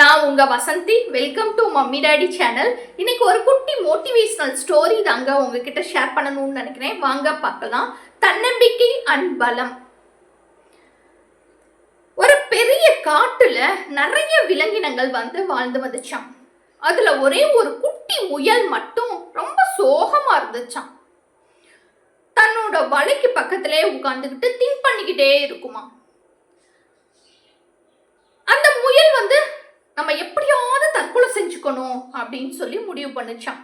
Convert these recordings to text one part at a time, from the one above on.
நான் உங்கள் Vasanthi. Welcome to mummy daddy channel இன்னைக்கு ஒரு குட்டி மோட்டிவேஷனல் ஸ்டோரி தாங்க உங்ககிட்ட ஷேர் பண்ணணும்னு நினைக்கிறேன். வாங்க பார்க்கலாம். தன்னம்பிக்கை அண்ட் பலம் ஒரு பெரிய காட்டுல நிறைய விலங்கினங்கள் வந்து வாழ்ந்து வந்துச்சாம். அதுல ஒரே ஒரு குட்டி முயல் மட்டும் ரொம்ப சோகமா இருந்துச்சாம். தன்னோட வலைக்கு பக்கத்திலே உட்காந்துக்கிட்டு திங்க் பண்ணிக்கிட்டே இருக்குமா அந்த முயல் வந்து நம்ம எப்படியாவது தற்கொலை செஞ்சுக்கணும் அப்படின்னு சொல்லி முடிவு பண்ணுச்சான்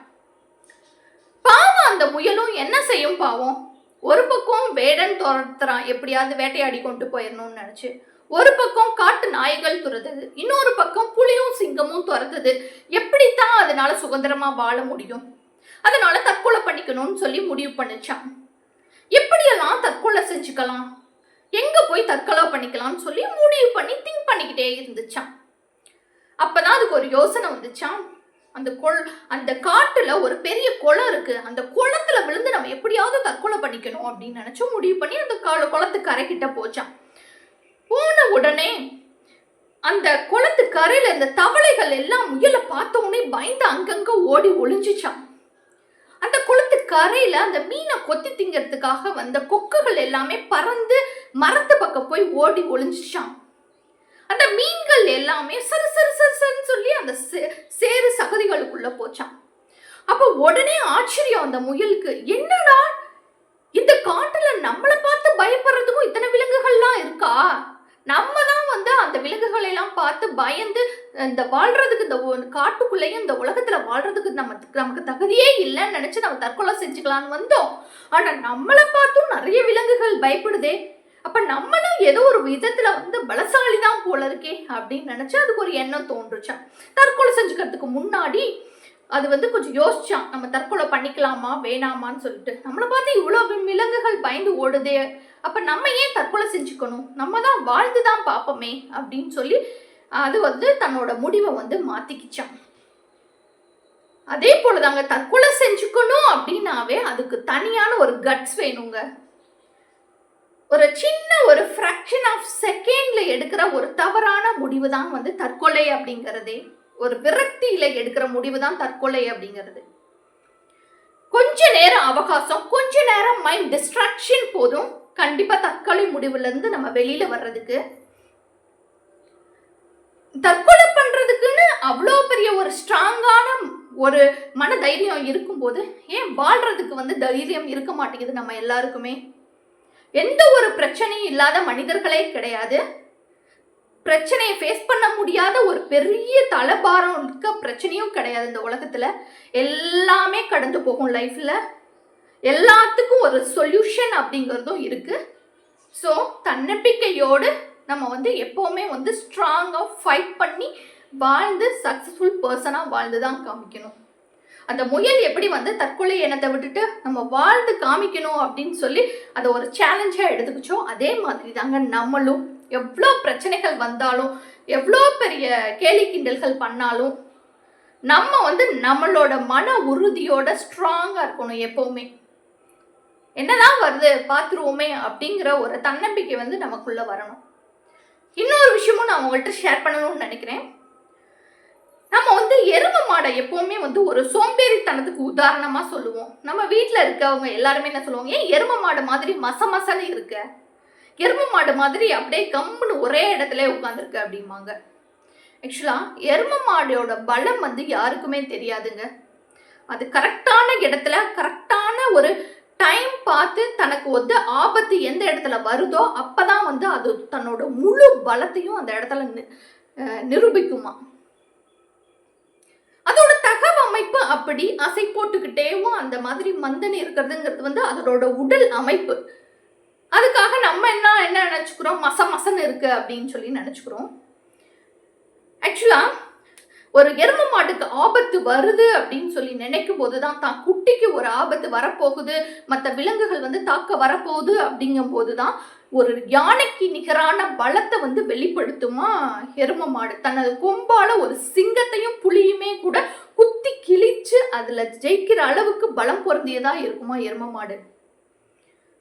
பாவம் அந்த முயலும் என்ன செய்யும் பாவம்? ஒரு பக்கம் வேடன் துரத்துறான் எப்படியாவது வேட்டையாடி கொண்டு போயிடணும்னு நினச்சி. ஒரு பக்கம் காட்டு நாய்கள் துரத்துது இன்னொரு பக்கம் புலியும் சிங்கமும் துரத்துது. எப்படித்தான் அதனால சுதந்திரமா வாழ முடியும்? அதனால தற்கொலை பண்ணிக்கணும்னு சொல்லி முடிவு பண்ணுச்சான் எப்படியெல்லாம் தற்கொலை செஞ்சுக்கலாம்? எங்க போய் தற்கொலை பண்ணிக்கலாம்னு சொல்லி முடிவு பண்ணி திங்க் பண்ணிக்கிட்டே இருந்துச்சான் அப்பதான் அதுக்கு ஒரு யோசனை வந்துச்சாம் அந்த கொள் அந்த காட்டுல ஒரு பெரிய குளம் இருக்கு. அந்த குளத்துல விழுந்து நம்ம எப்படியாவது தற்கொலை பண்ணிக்கணும் அப்படின்னு நினைச்சு முடிவு பண்ணி அந்த கால குளத்து கரைக்கிட்ட போச்சான் போன உடனே அந்த குளத்து கரையில இந்த தவளைகள் எல்லாம் முயலை பார்த்த உடனே பயந்து அங்கங்க ஓடி ஒளிஞ்சிச்சான் அந்த குளத்து கரையில அந்த மீனை கொத்தி திங்கிறதுக்காக வந்த கொக்குகள் எல்லாமே பறந்து மரத்து பக்கம் போய் ஓடி ஒளிஞ்சிச்சான் அந்த மீன்கள் எல்லாமே சரு சரு சரு சருன்னு சொல்லி அந்த சே- சேறு சகதிகளுக்குள்ள போச்சான் அப்போ உடனே ஆச்சரியம் அந்த முயலுக்கு. என்னடா? இந்த காட்டுல நம்மளை பார்த்து பயப்படுறதுக்கும் இத்தனை விலங்குகள்லாம் இருக்கா? நம்ம தான் வந்து அந்த விலங்குகளை எல்லாம் பார்த்து பயந்து இந்த வாழ்றதுக்கு இந்த ஒ- காட்டுக்குள்ளேயும் இந்த உலகத்துல வாழ்றதுக்கு நம்ம நமக்கு தகுதியே இல்லைன்னு நினைச்சு நம்ம தற்கொலை செஞ்சுக்கலான்னு வந்தோம். ஆனா நம்மளை பார்த்தும் நிறைய விலங்குகள் பயப்படுதே. அப்ப நம்மளும் ஏதோ ஒரு விதத்துல வந்து பலசாலி தான் போல இருக்கே அப்படின்னு நினைச்சு அதுக்கு ஒரு எண்ணம் தோன்றுச்சான் தற்கொலை செஞ்சுக்கிறதுக்கு முன்னாடி அது வந்து கொஞ்சம் யோசிச்சான். நம்ம தற்கொலை பண்ணிக்கலாமா வேணாமான்னு சொல்லிட்டு. நம்மளை பார்த்து இவ்வளோ விலங்குகள் பயந்து ஓடுதே. அப்ப நம்ம ஏன் தற்கொலை செஞ்சுக்கணும்? நம்ம தான் வாழ்ந்து தான் பார்ப்போமே அப்படின்னு சொல்லி அது வந்து தன்னோட முடிவை வந்து மாத்திக்கிச்சான். அதே போலதாங்க தற்கொலை செஞ்சுக்கணும் அப்படின்னாவே அதுக்கு தனியான ஒரு கட்ஸ் வேணுங்க. ஒரு சின்ன ஒரு ஃப்ராக்ஷன் ஆஃப் செகண்ட்ல எடுக்கிற ஒரு தவறான முடிவு தான் வந்து தற்கொலை அப்படிங்கிறதே. ஒரு விரக்தியில எடுக்கிற முடிவு தான் தற்கொலை அப்படிங்கிறது. கொஞ்ச நேரம் அவகாசம் கொஞ்ச நேரம் மைண்ட் டிஸ்ட்ராக்ஷன் போதும் கண்டிப்பா தற்கொலை முடிவுல இருந்து நம்ம வெளியில வர்றதுக்கு. தற்கொலை பண்றதுக்குன்னு அவ்வளோ பெரிய ஒரு ஸ்ட்ராங்கான ஒரு மன தைரியம் இருக்கும்போது ஏன் வாழ்றதுக்கு வந்து தைரியம் இருக்க மாட்டேங்குது நம்ம எல்லாருக்குமே? எந்த ஒரு பிரச்சனையும் இல்லாத மனிதர்களே கிடையாது. பிரச்சனையை ஃபேஸ் பண்ண முடியாத ஒரு பெரிய தலைபாரம் இருக்க பிரச்சனையும் கிடையாது இந்த உலகத்தில். எல்லாமே கடந்து போகும் லைஃப்பில் எல்லாத்துக்கும் ஒரு சொல்யூஷன் அப்படிங்கிறதும் இருக்குது ஸோ தன்னம்பிக்கையோடு நம்ம வந்து எப்போவுமே வந்து ஸ்ட்ராங்காக ஃபைட் பண்ணி வாழ்ந்து சக்ஸஸ்ஃபுல் பர்சனாக வாழ்ந்து தான் காமிக்கணும். அந்த முயல் எப்படி வந்து தற்கொலை எண்ணத்தை விட்டுட்டு நம்ம வாழ்ந்து காமிக்கணும் அப்படின்னு சொல்லி அதை ஒரு சேலஞ்சாக எடுத்துக்கிச்சோ அதே மாதிரி தாங்க நம்மளும் எவ்வளோ பிரச்சனைகள் வந்தாலும் எவ்வளோ பெரிய கேலி கிண்டல்கள் பண்ணாலும் நம்ம வந்து நம்மளோட மன உறுதியோட ஸ்ட்ராங்காக இருக்கணும் எப்போவுமே. என்னதான் வருது பார்த்துருவோமே அப்படிங்கிற ஒரு தன்னம்பிக்கை வந்து நமக்குள்ளே வரணும். இன்னொரு விஷயமும் நான் உங்கள்கிட்ட ஷேர் பண்ணணும்னு நினைக்கிறேன். நம்ம வந்து எரும மாடை எப்போவுமே வந்து ஒரு சோம்பேறித்தனத்துக்கு உதாரணமாக சொல்லுவோம். நம்ம வீட்டில் இருக்கவங்க எல்லாருமே என்ன சொல்லுவாங்க? ஏன் எரும மாடு மாதிரி மச மசன்னு இருக்க? எரும மாடு மாதிரி அப்படியே கம்முன்னு ஒரே இடத்துல உட்காந்துருக்கு அப்படிம்பாங்க. ஆக்சுவலாக எரும மாடோட பலம் வந்து யாருக்குமே தெரியாதுங்க. அது கரெக்டான இடத்துல கரெக்டான ஒரு டைம் பார்த்து தனக்கு வந்து ஆபத்து எந்த இடத்துல வருதோ அப்போ தான் வந்து அது தன்னோட முழு பலத்தையும் அந்த இடத்துல நி- நிரூபிக்குமா அப்படி அசை போட்டுக்கிட்டேவும் அந்த மாதிரி மந்தன் இருக்கிறதுங்கிறது வந்து அதோட உடல் அமைப்பு. அதுக்காக நம்ம என்ன என்ன நினச்சிக்கிறோம்? மச மசன்னு இருக்கு அப்படின்னு சொல்லி நினச்சிக்கிறோம். ஆக்சுவலா ஒரு எரும மாட்டுக்கு ஆபத்து வருது அப்படின்னு சொல்லி நினைக்கும் போது தான் தான் குட்டிக்கு ஒரு ஆபத்து வரப்போகுது. மற்ற விலங்குகள் வந்து தாக்க வரப்போகுது அப்படிங்கும் போது தான் ஒரு யானைக்கு நிகரான பலத்தை வந்து வெளிப்படுத்துமா? எரும மாடு. தனது கொம்பால ஒரு சிங்கத்தையும் புலியுமே கூட குத்தி கிழிச்சு அதுல ஜெயிக்கிற அளவுக்கு பலம் பொருந்தியதா இருக்குமா எரும மாடு?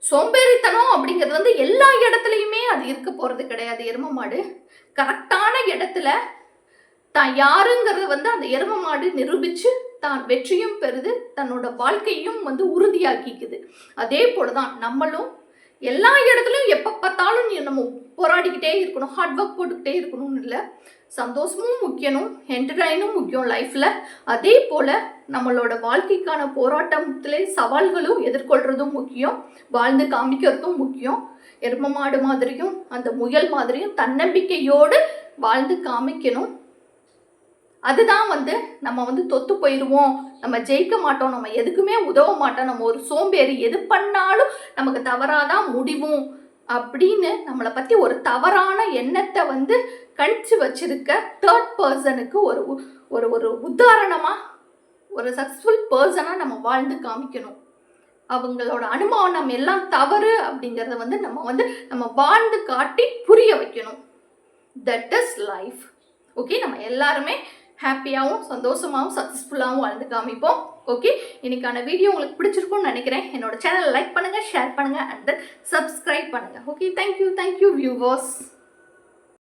சோம்பேறித்தனம் அப்படிங்கிறது வந்து எல்லா இடத்துலையுமே அது இருக்க போறது கிடையாது எரும மாடு. கரெக்டான இடத்துல தான் யாருங்கிறது வந்து அந்த எரும மாடு நிரூபிச்சு தான் வெற்றியும் பெறுது தன்னோட வாழ்க்கையும் வந்து உறுதியாக்கிக்குது. அதே போலதான் நம்மளும் எல்லா இடத்துலையும் எப்போ பார்த்தாலும் நீ நம்ம போராடிக்கிட்டே இருக்கணும் ஹார்ட் ஒர்க் போட்டுக்கிட்டே இருக்கணும்னு இல்லை. சந்தோஷமும் முக்கியனும் என்டர்டைனும் முக்கியம் லைஃப்பில் அதே போல் நம்மளோட வாழ்க்கைக்கான போராட்டத்திலே சவால்களும் எதிர்கொள்கிறதும் முக்கியம் வாழ்ந்து காமிக்கிறதும் முக்கியம். எரும மாடு மாதிரியும் அந்த முயல் மாதிரியும் தன்னம்பிக்கையோடு வாழ்ந்து காமிக்கணும். அதுதான் வந்து நம்ம வந்து தொத்து போயிடுவோம். நம்ம ஜெயிக்க மாட்டோம். நம்ம எதுக்குமே உதவ மாட்டோம். நம்ம ஒரு சோம்பேறி எது பண்ணாலும் நமக்கு தவறாதான் முடிவும். அப்படின்னு நம்மளை பற்றி ஒரு தவறான எண்ணத்தை வந்து கணிச்சு வச்சிருக்க தேர்ட் பர்சனுக்கு ஒரு ஒரு ஒரு உதாரணமாக ஒரு சக்ஸஸ்ஃபுல் பர்சனாக நம்ம வாழ்ந்து காமிக்கணும். அவங்களோட அனுமானம் எல்லாம் தவறு அப்படிங்கிறத வந்து நம்ம வந்து நம்ம வாழ்ந்து காட்டி புரிய வைக்கணும். தட் இஸ் லைஃப் ஓகே நம்ம எல்லாருமே ஹாப்பியாகவும் சந்தோஷமாகவும் சக்ஸஸ்ஃபுல்லாகவும் வாழ்ந்து காமிப்போம். ஓகே இன்னைக்கான வீடியோ உங்களுக்கு பிடிச்சிருக்கும்னு நினைக்கிறேன். என்னோட சேனலை லைக் பண்ணுங்கள் ஷேர் பண்ணுங்கள் அண்ட் தென் சப்ஸ்கிரைப் பண்ணுங்கள் okay thank you thank you viewers